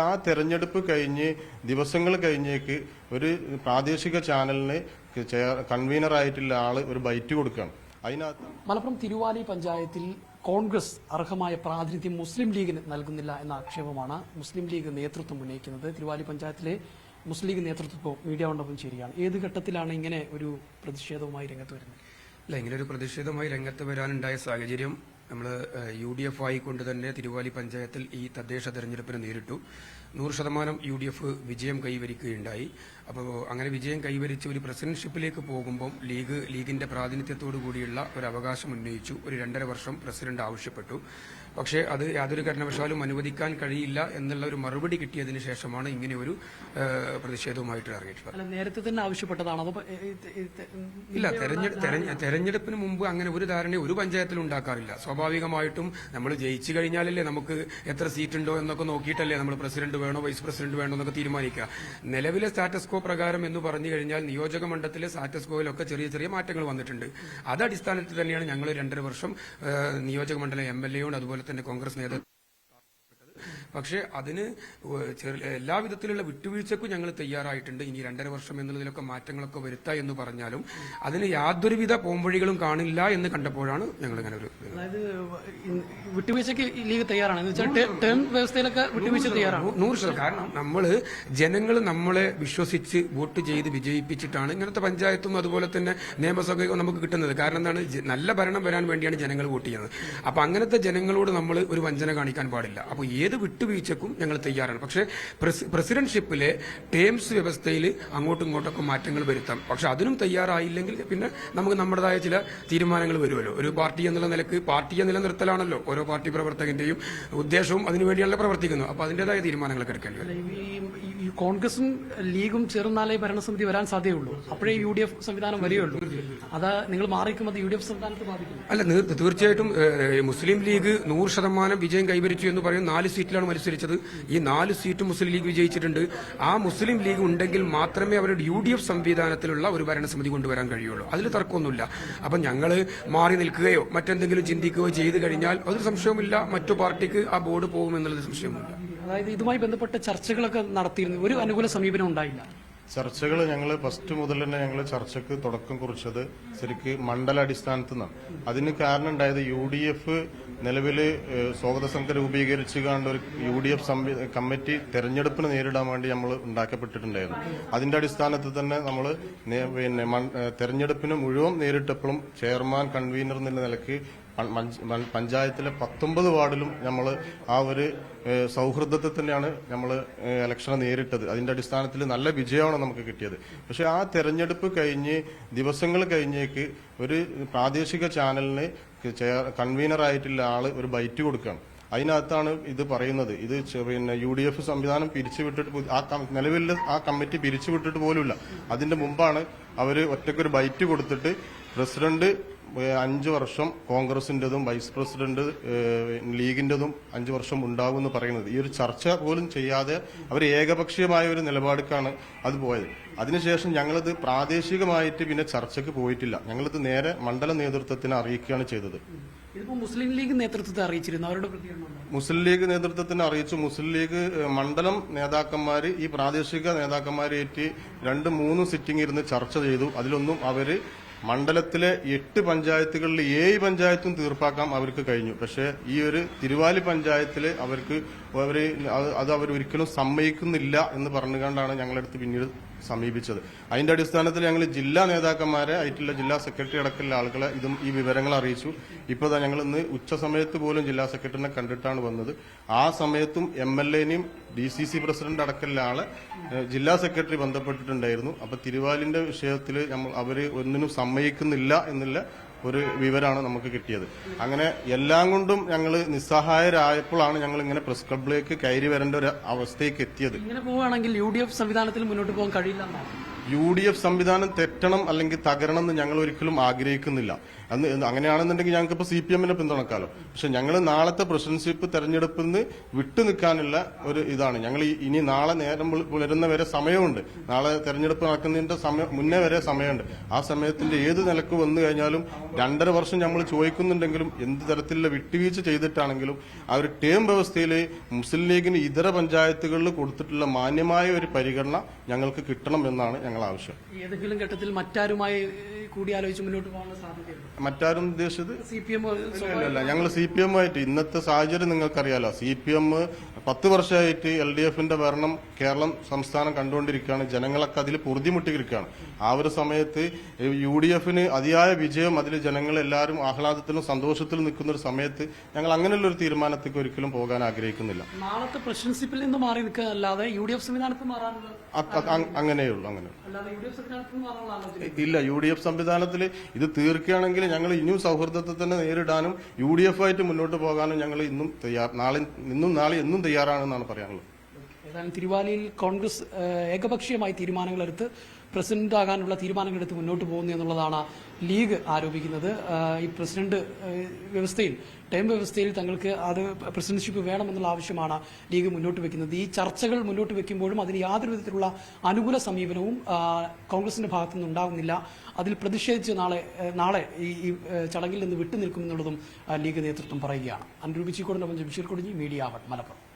ആ തെരഞ്ഞെടുപ്പ് കഴിഞ്ഞ് ദിവസങ്ങൾ കഴിഞ്ഞേക്ക് ഒരു പ്രാദേശിക ചാനലിന് കൺവീനർ ആയിട്ടുള്ള ആൾ ഒരു ബൈറ്റ് കൊടുക്കുകയാണ്. അതിനകത്ത് മലപ്പുറം തിരുവാലി പഞ്ചായത്തിൽ കോൺഗ്രസ് അർഹമായ പ്രാതിനിധ്യം മുസ്ലിം ലീഗിന് നൽകുന്നില്ല എന്ന ആക്ഷേപമാണ് മുസ്ലിം ലീഗ് നേതൃത്വം ഉന്നയിക്കുന്നത്. തിരുവാലി പഞ്ചായത്തിലെ മുസ്ലിം ലീഗ് നേതൃത്വം ഇപ്പോൾ മീഡിയ കൊണ്ടൊപ്പം ശരിയാണ് ഏത് ഘട്ടത്തിലാണ് ഇങ്ങനെ ഒരു പ്രതിഷേധവുമായി രംഗത്ത് വരുന്നത്? അല്ല ഇങ്ങനെ ഒരു പ്രതിഷേധവുമായി രംഗത്ത് വരാനുണ്ടായ സാഹചര്യം നമ്മൾ യു ഡി എഫ് ആയിക്കൊണ്ട് തന്നെ തിരുവാലി പഞ്ചായത്തിൽ ഈ തദ്ദേശ തെരഞ്ഞെടുപ്പിന് നേരിട്ടു. നൂറ് ശതമാനം യു ഡി എഫ് വിജയം കൈവരിക്കുകയുണ്ടായി. അപ്പോൾ അങ്ങനെ വിജയം കൈവരിച്ച് ഒരു പ്രസിഡന്റ്ഷിപ്പിലേക്ക് പോകുമ്പം ലീഗ് ലീഗിന്റെ പ്രാതിനിധ്യത്തോടു കൂടിയുള്ള ഒരു അവകാശം ഉന്നയിച്ചു. ഒരു രണ്ടര വർഷം പ്രസിഡന്റ് ആവശ്യപ്പെട്ടു. പക്ഷേ അത് യാതൊരു കാരണവശാലും അനുവദിക്കാൻ കഴിയില്ല എന്നുള്ള ഒരു മറുപടി കിട്ടിയതിന് ശേഷമാണ് ഇങ്ങനെ ഒരു പ്രതിഷേധവുമായിട്ട് ഇറങ്ങിയിട്ടുള്ളത്. നേരത്തെ തന്നെ ആവശ്യപ്പെട്ടതാണോ? ഇല്ല തെരഞ്ഞെ- തെരഞ്ഞെ- തെരഞ്ഞെടുപ്പിന് മുമ്പ് അങ്ങനെ ഒരു ധാരണ ഒരു പഞ്ചായത്തിൽ ഉണ്ടാക്കാറില്ല. സ്വാഭാവികമായിട്ടും നമ്മൾ ജയിച്ചു കഴിഞ്ഞാലല്ലേ നമുക്ക് എത്ര സീറ്റ് ഉണ്ടോ എന്നൊക്കെ നോക്കിയിട്ടല്ലേ നമ്മൾ പ്രസിഡന്റ് വേണോ വൈസ് പ്രസിഡന്റ് വേണോ എന്നൊക്കെ തീരുമാനിക്കുക. നിലവിലെ സ്റ്റാറ്റസ്കോ പ്രകാരം എന്ന് പറഞ്ഞു കഴിഞ്ഞാൽ നിയോജക മണ്ഡലത്തിലെ സ്റ്റാറ്റസ് കോയിലൊക്കെ ചെറിയ ചെറിയ മാറ്റങ്ങൾ വന്നിട്ടുണ്ട്. അത് അടിസ്ഥാനത്തിൽ തന്നെയാണ് ഞങ്ങൾ രണ്ടര വർഷം നിയോജക മണ്ഡലം എം എൽ എയോട് അതുപോലെ തന്നെ കോൺഗ്രസ് നേതൃത്വം പക്ഷേ അതിന് എല്ലാവിധത്തിലുള്ള എല്ലാ വിധത്തിലുള്ള വിട്ടുവീഴ്ചക്കും ഞങ്ങൾ തയ്യാറായിട്ടുണ്ട്. ഇനി രണ്ടര വർഷം എന്നുള്ളതിലൊക്കെ മാറ്റങ്ങളൊക്കെ വരുത്താം എന്ന് പറഞ്ഞാലും അതിന് യാതൊരുവിധ പോംവഴികളും കാണില്ല എന്ന് കണ്ടപ്പോഴാണ് ഞങ്ങൾ ഇങ്ങനെ ഒരു ഈ ലീഗ് തയ്യാറാണ്. വ്യവസ്ഥയിലൊക്കെ വിട്ടുവീഴ്ച തയ്യാറാണ്. നൂറ് ശതമാനം. കാരണം നമ്മൾ ജനങ്ങൾ നമ്മളെ വിശ്വസിച്ച് വോട്ട് ചെയ്ത് വിജയിപ്പിച്ചിട്ടാണ് ഇങ്ങനത്തെ പഞ്ചായത്തും അതുപോലെ തന്നെ നിയമസഭയും നമുക്ക് കിട്ടുന്നത്. കാരണം എന്താണ്? നല്ല ഭരണം വരാൻ വേണ്ടിയാണ് ജനങ്ങൾ വോട്ട് ചെയ്യുന്നത്. അപ്പൊ അങ്ങനത്തെ ജനങ്ങളോട് നമ്മൾ ഒരു വഞ്ചന കാണിക്കാൻ പാടില്ല. അപ്പൊ ഏത് വിട്ടുവീഴ്ചക്കും ഞങ്ങൾ തയ്യാറാണ്. പക്ഷേ പ്രസി- പ്രസിഡന്റ്ഷിപ്പിലെ ടേംസ് വ്യവസ്ഥയിൽ അങ്ങോട്ടും ഇങ്ങോട്ടൊക്കെ മാറ്റങ്ങൾ വരുത്താം. പക്ഷെ അതിനും തയ്യാറായില്ലെങ്കിൽ പിന്നെ നമുക്ക് നമ്മുടേതായ ചില തീരുമാനങ്ങൾ വരുമല്ലോ. ഒരു പാർട്ടി എന്നുള്ള നിലയ്ക്ക് പാർട്ടിയെ നിലനിർത്തലാണല്ലോ ഓരോ പാർട്ടി പ്രവർത്തകന്റെയും ഉദ്ദേശവും അതിനുവേണ്ടിയാണല്ലോ പ്രവർത്തിക്കുന്നത്. അപ്പൊ അതിന്റേതായ തീരുമാനങ്ങളൊക്കെ എടുക്കേണ്ടി വരും. കോൺഗ്രസും ലീഗും ചേർന്നാലേ ഭരണസമിതി വരാൻ സാധ്യതയുള്ളൂ. അപ്പോഴേ യു ഡി എഫ് സംവിധാനം വരികയുള്ളൂ. അത് നിങ്ങൾ മാറിക്കുമ്പോൾ യു ഡി എഫ് സംവിധാനത്തെ ബാധിക്കും അല്ല തീർച്ചയായിട്ടും മുസ്ലിം ലീഗ് നൂറ് ശതമാനം വിജയം കൈവരിച്ചു എന്ന് പറയും നാല് സീറ്റിലാണ് മത്സരിച്ചത്. ഈ നാല് സീറ്റ് മുസ്ലിം ലീഗ് വിജയിച്ചിട്ടുണ്ട്. ആ മുസ്ലിം ലീഗ് ഉണ്ടെങ്കിൽ മാത്രമേ അവരുടെ യു ഡി എഫ് സംവിധാനത്തിലുള്ള ഒരു ഭരണസമിതി കൊണ്ടുവരാൻ കഴിയുള്ളൂ. അതിൽ തർക്കമൊന്നുമില്ല. അപ്പം ഞങ്ങൾ മാറി നിൽക്കുകയോ മറ്റെന്തെങ്കിലും ചിന്തിക്കുകയോ ചെയ്തു കഴിഞ്ഞാൽ അതൊരു സംശയവുമില്ല. മറ്റു പാർട്ടിക്ക് ആ ബോർഡ് പോകുമെന്നുള്ളത് സംശയവുമില്ല അതായത് ഇതുമായി ബന്ധപ്പെട്ട ചർച്ചകളൊക്കെ നടത്തിയിരുന്നു. ഒരു അനുകൂല സമീപനം ഉണ്ടായില്ല. ചർച്ചകൾ ഞങ്ങൾ ഫസ്റ്റ് മുതൽ തന്നെ ഞങ്ങൾ ചർച്ചക്ക് തുടക്കം കുറിച്ചത് ശരിക്ക് മണ്ഡല അടിസ്ഥാനത്തിൽ നിന്നാണ് അതിന് കാരണം ഉണ്ടായത് യു ഡി എഫ് നിലവിൽ സ്വാഗത സംഘം രൂപീകരിച്ചു കണ്ട ഒരു യു ഡി എഫ് കമ്മിറ്റി തെരഞ്ഞെടുപ്പിന് നേരിടാൻ വേണ്ടി നമ്മൾ ഉണ്ടാക്കപ്പെട്ടിട്ടുണ്ടായിരുന്നു. അതിന്റെ അടിസ്ഥാനത്തിൽ തന്നെ നമ്മൾ പിന്നെ തെരഞ്ഞെടുപ്പിന് മുഴുവൻ നേരിട്ടപ്പോഴും ചെയർമാൻ കൺവീനർ എന്നുള്ള നിലയ്ക്ക് പഞ്ചായത്തിലെ പത്തൊമ്പത് വാർഡിലും നമ്മൾ ആ ഒരു സൗഹൃദത്തെ തന്നെയാണ് നമ്മൾ ഇലക്ഷനെ നേരിട്ടത്. അതിന്റെ അടിസ്ഥാനത്തിൽ നല്ല വിജയമാണ് നമുക്ക് കിട്ടിയത്. പക്ഷേ ആ തെരഞ്ഞെടുപ്പ് കഴിഞ്ഞ് ദിവസങ്ങൾ കഴിഞ്ഞേക്ക് ഒരു പ്രാദേശിക ചാനലിന് കൺവീനർ ആയിട്ടുള്ള ആൾ ഒരു ബൈറ്റ് കൊടുക്കുകയാണ് അതിനകത്താണ് ഇത് പറയുന്നത്. ഇത് പിന്നെ യു ഡി എഫ് സംവിധാനം പിരിച്ചുവിട്ടിട്ട് ആ നിലവിൽ ആ കമ്മിറ്റി പിരിച്ചുവിട്ടിട്ട് പോലുമില്ല. അതിന്റെ മുമ്പാണ് അവർ ഒറ്റക്കൊരു ബൈറ്റ് കൊടുത്തിട്ട് പ്രസിഡന്റ് അഞ്ചു വർഷം കോൺഗ്രസിന്റേതും വൈസ് പ്രസിഡന്റ് ലീഗിന്റെതും അഞ്ച് വർഷം ഉണ്ടാകും എന്ന് പറയുന്നത്. ഈ ഒരു ചർച്ച പോലും ചെയ്യാതെ അവർ ഏകപക്ഷീയമായ ഒരു നിലപാടിക്കാണ് അത് പോയത്. അതിനുശേഷം ഞങ്ങളിത് പ്രാദേശികമായിട്ട് പിന്നെ ചർച്ചയ്ക്ക് പോയിട്ടില്ല. ഞങ്ങളിത് നേരെ മണ്ഡല നേതൃത്വത്തിന് അറിയിക്കുകയാണ് ചെയ്തത്. മുസ്ലിം ലീഗ് നേതൃത്വത്തെ അറിയിച്ചിരുന്നു. അവരുടെ പ്രതികരണം മുസ്ലിം ലീഗ് നേതൃത്വത്തിന് അറിയിച്ചു. മുസ്ലിം ലീഗ് മണ്ഡലം നേതാക്കന്മാർ ഈ പ്രാദേശിക നേതാക്കന്മാരേറ്റ് രണ്ട് മൂന്ന് സിറ്റിംഗ് ഇരുന്ന് ചർച്ച ചെയ്തു. അതിലൊന്നും അവർ മണ്ഡലത്തിലെ എട്ട് പഞ്ചായത്തുകളിൽ ഏഴ് പഞ്ചായത്തും തീർപ്പാക്കാൻ അവർക്ക് കഴിഞ്ഞു. പക്ഷേ ഈ ഒരു തിരുവാലി പഞ്ചായത്തിൽ അവർക്ക് അവർ അത് അവർ ഒരിക്കലും സമ്മതിക്കുന്നില്ല എന്ന് പറഞ്ഞുകൊണ്ടാണ് ഞങ്ങളടുത്ത് പിന്നീട് സമീപിച്ചത്. അതിന്റെ അടിസ്ഥാനത്തിൽ ഞങ്ങൾ ജില്ലാ നേതാക്കന്മാരെ ആയിട്ടുള്ള ജില്ലാ സെക്രട്ടറി അടക്കമുള്ള ആളുകളെ ഇതും ഈ വിവരങ്ങൾ അറിയിച്ചു. ഇപ്പോൾ ഞങ്ങൾ ഇന്ന് ഉച്ച സമയത്ത് പോലും ജില്ലാ സെക്രട്ടറിനെ കണ്ടിട്ടാണ് വന്നത്. ആ സമയത്തും എം എൽ എനെയും ഡി സി സി പ്രസിഡന്റ് അടക്കമുള്ള ആളെ ജില്ലാ സെക്രട്ടറി ബന്ധപ്പെട്ടിട്ടുണ്ടായിരുന്നു. അപ്പൊ തിരുവാലിന്റെ വിഷയത്തിൽ നമ്മൾ അവർ ഒന്നിനും സമ്മതിക്കുന്നില്ല എന്നുള്ള ഒരു വിവരമാണ് നമുക്ക് കിട്ടിയത്. അങ്ങനെ എല്ലാം കൊണ്ടും ഞങ്ങൾ നിസ്സഹായരായപ്പോഴാണ് ഞങ്ങൾ ഇങ്ങനെ പ്രസ് ക്ലബിലേക്ക് കയറി വരേണ്ട ഒരു അവസ്ഥയ്ക്ക് എത്തിയത്. ഇങ്ങനെ പോവുകയാണെങ്കിൽ യു ഡി എഫ് സംവിധാനത്തിൽ മുന്നോട്ട് പോകാൻ കഴിയില്ല യു ഡി എഫ് സംവിധാനം തെറ്റണം അല്ലെങ്കിൽ തകരണം എന്ന് ഞങ്ങൾ ഒരിക്കലും ആഗ്രഹിക്കുന്നില്ല. അന്ന് അങ്ങനെയാണെന്നുണ്ടെങ്കിൽ ഞങ്ങൾക്ക് ഇപ്പൊ സി പി എമ്മിനെ പിന്തുണക്കാലോ. പക്ഷെ ഞങ്ങൾ നാളത്തെ പ്രസിഡൻഷിപ്പ് തെരഞ്ഞെടുപ്പിൽ നിന്ന് വിട്ടു നിൽക്കാനുള്ള ഒരു ഇതാണ്. ഞങ്ങൾ ഇനി നാളെ നേരം പുല- പുലരുന്ന വരെ സമയമുണ്ട്. നാളെ തെരഞ്ഞെടുപ്പ് നടക്കുന്നതിന്റെ സമയം മുന്നേ വരെ സമയമുണ്ട്. ആ സമയത്തിന്റെ ഏത് നിലയ്ക്ക് വന്നു കഴിഞ്ഞാലും രണ്ടര വർഷം നമ്മൾ ചോദിക്കുന്നുണ്ടെങ്കിലും എന്ത് തരത്തിലുള്ള വിട്ടുവീഴ്ച ചെയ്തിട്ടാണെങ്കിലും ആ ഒരു ടേം വ്യവസ്ഥയിൽ മുസ്ലിം ലീഗിന് ഇതര പഞ്ചായത്തുകളിൽ കൊടുത്തിട്ടുള്ള മാന്യമായ ഒരു പരിഗണന ഞങ്ങൾക്ക് കിട്ടണം എന്നാണ് ഞങ്ങൾ ആവശ്യം. ഏതെങ്കിലും ഘട്ടത്തിൽ മറ്റാരുമായി കൂടിയാലോചിച്ച് മുന്നോട്ട് പോകാനുള്ള സാധ്യതയുണ്ട്. മറ്റാരും ഉദ്ദേശിച്ചത് സി പി എം അല്ല ഞങ്ങൾ സി പി എം ആയിട്ട് ഇന്നത്തെ സാഹചര്യം നിങ്ങൾക്കറിയാലോ. സി പി എം പത്ത് വർഷമായിട്ട് എൽ ഡി എഫിന്റെ ഭരണം കേരളം സംസ്ഥാനം കണ്ടുകൊണ്ടിരിക്കുകയാണ്. ജനങ്ങളൊക്കെ അതിൽ പൊറുതിമുട്ടിയിരിക്കുകയാണ്. ആ ഒരു സമയത്ത് യു ഡി എഫിന് അതിയായ വിജയം അതിൽ ജനങ്ങൾ എല്ലാവരും ആഹ്ലാദത്തിലും സന്തോഷത്തിലും നിൽക്കുന്ന ഒരു സമയത്ത് ഞങ്ങൾ അങ്ങനെയുള്ള ഒരു തീരുമാനത്തേക്ക് ഒരിക്കലും പോകാൻ ആഗ്രഹിക്കുന്നില്ല. നാളത്തെ പ്രശ്നസിപ്പിൽ നിന്ന് മാറി നിൽക്കുക അല്ലാതെ യു ഡി എഫ് സംവിധാനത്തിൽ മാറാനുള്ള അങ്ങനെയുള്ളൂ അങ്ങനെ ഇല്ല യു ഡി എഫ് സംവിധാനത്തിൽ സംവിധാനത്തിൽ ഇത് തീർക്കുകയാണെങ്കിൽ ഞങ്ങൾ ഇനിയും സൗഹൃദത്തെ തന്നെ നേരിടാനും യു ഡി എഫ് ആയിട്ട് മുന്നോട്ട് പോകാനും ഞങ്ങൾ ഇന്നും തയ്യാർ നാളെ ഇന്നും നാളെ എന്നും തയ്യാറാണെന്നാണ് പറയാനുള്ളത്. ഏതായാലും തിരുവാലിയിൽ കോൺഗ്രസ് ഏകപക്ഷീയമായി തീരുമാനങ്ങളെടുത്ത് പ്രസിഡന്റ് ആകാനുള്ള തീരുമാനങ്ങളെടുത്ത് മുന്നോട്ട് പോകുന്നു എന്നുള്ളതാണ് ലീഗ് ആരോപിക്കുന്നത്. ഈ പ്രസിഡന്റ് വ്യവസ്ഥയിൽ ടൈം വ്യവസ്ഥയിൽ തങ്ങൾക്ക് അത് പ്രസിഡന്റ്ഷിപ്പ് വേണമെന്നുള്ള ആവശ്യമാണ് ലീഗ് മുന്നോട്ട് വെക്കുന്നത്. ഈ ചർച്ചകൾ മുന്നോട്ട് വെക്കുമ്പോഴും അതിന് യാതൊരു വിധത്തിലുള്ള അനുകൂല സമീപനവും കോൺഗ്രസിന്റെ ഭാഗത്തു നിന്ന് ഉണ്ടാകുന്നില്ല. അതിൽ പ്രതിഷേധിച്ച് നാളെ നാളെ ഈ ചടങ്ങിൽ നിന്ന് വിട്ടുനിൽക്കുമെന്നുള്ളതും ലീഗ് നേതൃത്വം പറയുകയാണ്. അനുരൂപിച്ചിക്കോടിനൊപ്പം ജംഷീർ കൊടിഞ്ഞി മീഡിയ ആവട്ട് മലപ്പുറം.